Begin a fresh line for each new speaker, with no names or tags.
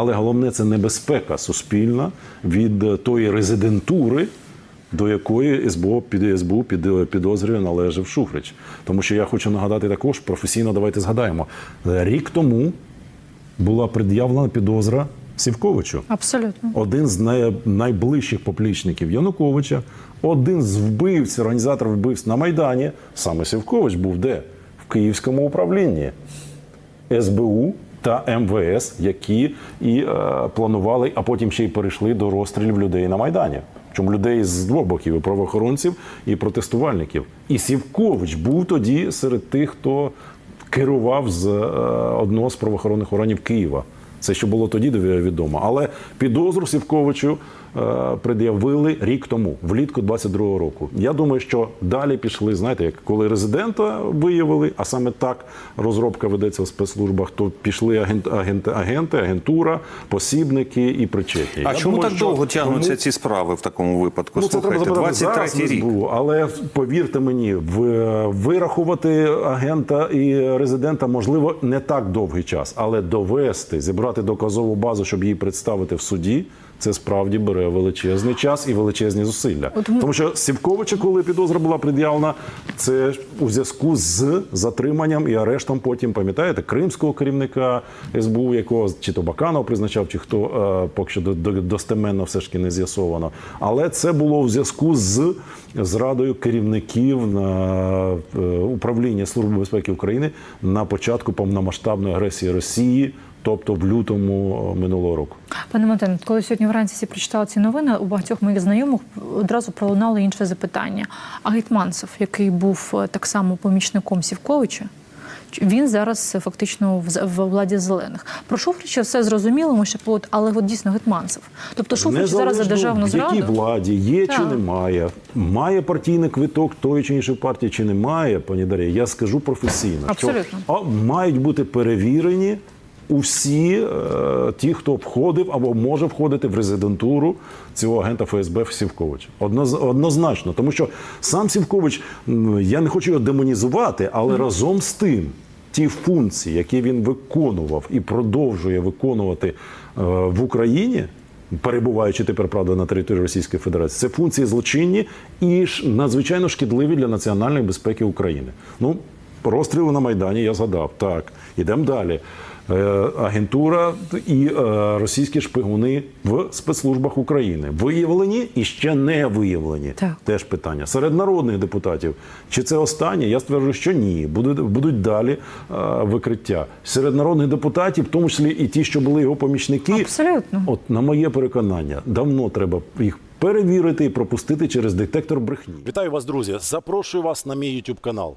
Але головне це небезпека суспільна від е, тої резидентури, до якої СБУ під СБУ під, підозрює належав Шуфрич. Тому що я хочу нагадати також професійно, давайте згадаємо. Е, Рік тому була пред'явлена підозра Сівковичу.
Абсолютно.
Один з най, найближчих поплічників Януковича, один з вбивць, організатор вбивств на Майдані, саме Сівкович був де? В Київському управлінні СБУ та МВС, які і е, планували, а потім ще й перейшли до розстрілів людей на Майдані. Чому людей з двох боків і правоохоронців, і протестувальників. І Сівкович був тоді серед тих, хто керував з е, одного з правоохоронних органів Києва. Це ще було тоді відомо. Але підозру Сівковичу е, пред'явили рік тому, влітку 22-го року. Я думаю, що далі пішли, знаєте, як коли резидента виявили, а саме так розробка ведеться в спецслужбах, то пішли агент, агент, агенти, агентура, посібники і причетні.
А
Я
чому
думаю,
так
що
довго тягнуться
тому-
ці справи в такому випадку?
Ну, це
Слухайте,
зараз
23 рік.
СБУ, але повірте мені, в- вирахувати агента і резидента можливо не так довгий час, але довести, зібрати доказову базу, щоб її представити в суді. Це справді бере величезний час і величезні зусилля.
От
Тому що Сівковича, коли підозра була пред'явлена, це у зв'язку з затриманням і арештом. Потім пам'ятаєте кримського керівника СБУ, якого чи то Баканов призначав, чи хто е, поки що до- до- достеменно все ж таки не з'ясовано. Але це було у зв'язку з зрадою керівників на е, управління Служби безпеки України на початку повномасштабної агресії Росії, тобто в лютому е, минулого року.
Пане Матен, коли сьогодні вранці всі прочитали ці новини, у багатьох моїх знайомих одразу пролунало інше запитання. А Гетманцев, який був е, так само помічником Сівковича, він зараз е, фактично в, владі зелених. Про Шуфрича все зрозуміло, ми ще плод, але от дійсно Гетманцев. Тобто Шуфрич зараз за державну
в якій
зраду.
владі є чи немає, має партійний квиток тої чи іншої партії, чи немає, пані Дар'я, я скажу професійно,
Абсолютно.
що мають бути перевірені усі е, ті, хто входив або може входити в резидентуру цього агента ФСБ Сівковича. Одноз, однозначно, тому що сам Сівкович, я не хочу його демонізувати, але разом з тим. Ті функції, які він виконував і продовжує виконувати е, в Україні, перебуваючи тепер правда на території Російської Федерації, це функції злочинні і ж надзвичайно шкідливі для національної безпеки України. Ну, розстріли на Майдані я згадав. Так, ідемо далі. Е, Агентура і е, російські шпигуни в спецслужбах України виявлені і ще не виявлені.
Так.
Теж питання серед народних депутатів. Чи це останнє? Я стверджую, що ні. Будуть будуть далі е, викриття серед народних депутатів, в тому числі і ті, що були його помічники.
Абсолютно.
От на моє переконання, давно треба їх перевірити і пропустити через детектор брехні. Вітаю вас, друзі! Запрошую вас на мій YouTube канал.